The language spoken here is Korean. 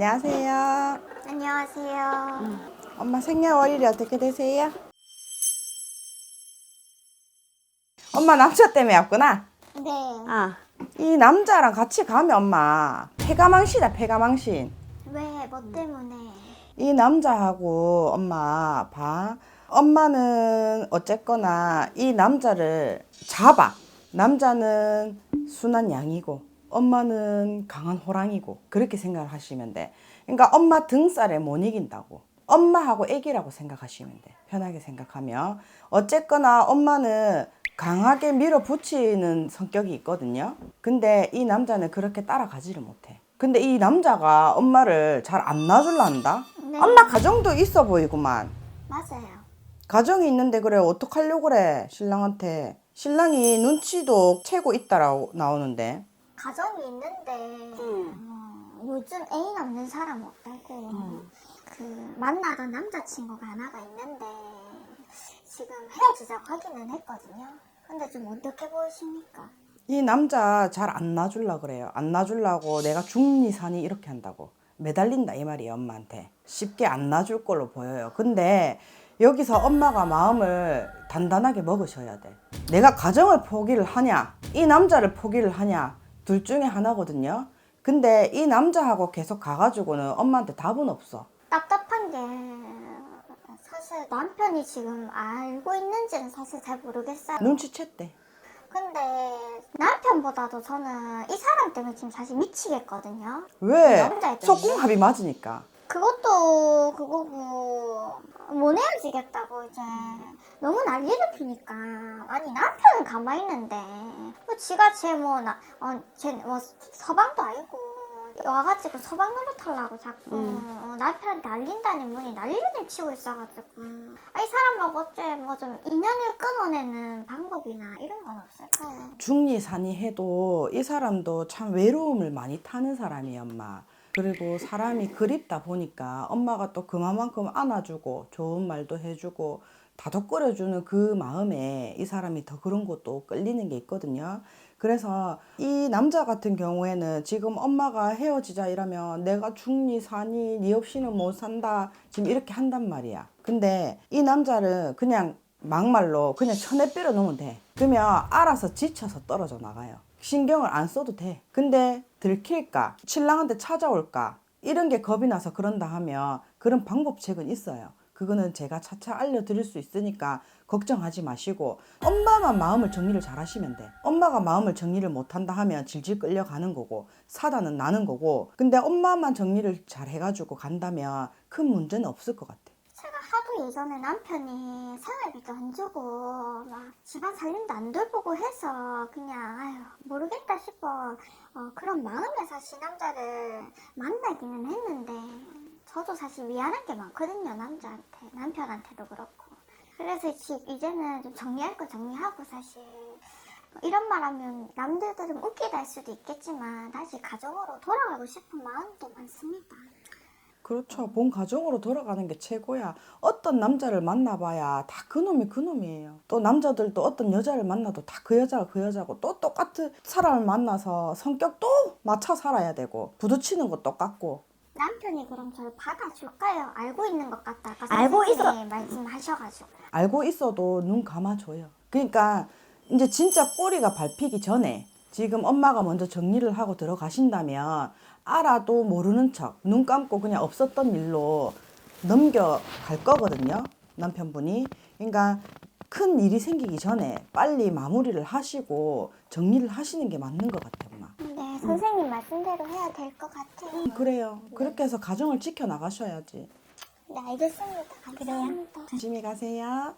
안녕하세요. 안녕하세요. 엄마 생년월일이 어떻게 되세요? 엄마 남자 때문에 왔구나. 네. 아. 이 남자랑 같이 가면 엄마 폐가망신이다 폐가망신. 왜? 뭐 때문에? 이 남자하고 엄마 봐. 엄마는 어쨌거나 이 남자를 잡아. 남자는 순한 양이고 엄마는 강한 호랑이고 그렇게 생각을 하시면 돼. 그러니까 엄마 등살에 못 이긴다고. 엄마하고 애기라고 생각하시면 돼. 편하게 생각하면 어쨌거나 엄마는 강하게 밀어붙이는 성격이 있거든요. 근데 이 남자는 그렇게 따라가지를 못해. 근데 이 남자가 엄마를 잘 안 놔줄라 한다? 네. 엄마 가정도 있어 보이구만. 맞아요. 가정이 있는데 그래 어떡하려고 그래 신랑한테. 신랑이 눈치도 채고 있다라고 나오는데. 가정이 있는데 어, 요즘 애인 없는 사람 없다고 그 만나던 남자친구가 하나가 있는데 지금 헤어지자고 하기는 했거든요. 근데 좀 어떻게 보이십니까? 이 남자 잘 안 놔줄라 그래요. 안 놔줄라고 내가 중리 사니 이렇게 한다고. 매달린다 이 말이에요 엄마한테. 쉽게 안 놔줄 걸로 보여요. 근데 여기서 엄마가 마음을 단단하게 먹으셔야 돼. 내가 가정을 포기를 하냐, 이 남자를 포기를 하냐, 둘 중에 하나거든요. 근데 이 남자하고 계속 가가지고는 엄마한테 답은 없어. 답답한 게 사실 남편이 지금 알고 있는지는 사실 잘 모르겠어요. 눈치챘대. 근데 남편보다도 저는 이 사람 때문에 지금 사실 미치겠거든요. 왜? 남자애들이. 속궁합이 맞으니까. 그것도 그거고 못 헤어지겠다고 이제 너무 난리를 피니까 아니 남편은 가만히 있는데 뭐 지가 쟤뭐나어쟤뭐 서방도 아니고 와가지고 서방 노릇하려고 자꾸 어, 남편한테 알린다는 분이 난리를 치고 있어가지고 아, 이 사람하고 어째 뭐 좀 인연을 끊어내는 방법이나 이런 건 없을까요? 중리산이 해도 이 사람도 참 외로움을 많이 타는 사람이에요, 엄마. 그리고 사람이 그립다 보니까 엄마가 또 그만큼 안아주고 좋은 말도 해주고 다독거려주는 그 마음에 이 사람이 더 그런 것도 끌리는 게 있거든요. 그래서 이 남자 같은 경우에는 지금 엄마가 헤어지자 이러면 내가 중리 사니 니 없이는 못 산다 지금 이렇게 한단 말이야. 근데 이 남자는 그냥 막말로 그냥 천에 때려 놓으면 돼. 그러면 알아서 지쳐서 떨어져 나가요. 신경을 안 써도 돼. 근데 들킬까? 신랑한테 찾아올까? 이런 게 겁이 나서 그런다 하면 그런 방법책은 있어요. 그거는 제가 차차 알려드릴 수 있으니까 걱정하지 마시고 엄마만 마음을 정리를 잘 하시면 돼. 엄마가 마음을 정리를 못한다 하면 질질 끌려가는 거고 사단은 나는 거고 근데 엄마만 정리를 잘 해가지고 간다면 큰 문제는 없을 것 같아. 하도 예전에 남편이 생활비도 안 주고 막 집안 살림도 안 돌보고 해서 그냥 아유 모르겠다 싶어. 어, 그런 마음에 사실 남자를 만나기는 했는데 저도 사실 미안한 게 많거든요 남자한테. 남편한테도 그렇고. 그래서 지- 이제는 좀 정리할 거 정리하고 사실. 이런 말 하면 남들들은 웃기다 할 수도 있겠지만 다시 가정으로 돌아가고 싶은 마음도 많습니다. 그렇죠. 본 가정으로 돌아가는 게 최고야. 어떤 남자를 만나봐야 다 그놈이 그놈이에요. 또 남자들도 어떤 여자를 만나도 다 그 여자가 그 여자고 또 똑같은 사람을 만나서 성격도 맞춰 살아야 되고 부딪히는 거 똑같고 남편이 그럼 저를 받아줄까요? 알고 있는 것 같다. 아까 알고 선생님이 말씀하셔가지고. 알고 있어도 눈 감아줘요. 그러니까 이제 진짜 꼬리가 밟히기 전에 지금 엄마가 먼저 정리를 하고 들어가신다면 알아도 모르는 척 눈 감고 그냥 없었던 일로 넘겨갈 거거든요. 남편분이. 그러니까 큰 일이 생기기 전에 빨리 마무리를 하시고 정리를 하시는 게 맞는 것 같아요, 엄마. 네, 선생님 말씀대로 해야 될 것 같아요. 그래요. 그렇게 해서 가정을 지켜 나가셔야지. 네, 알겠습니다. 감사합니다. 조심히 가세요.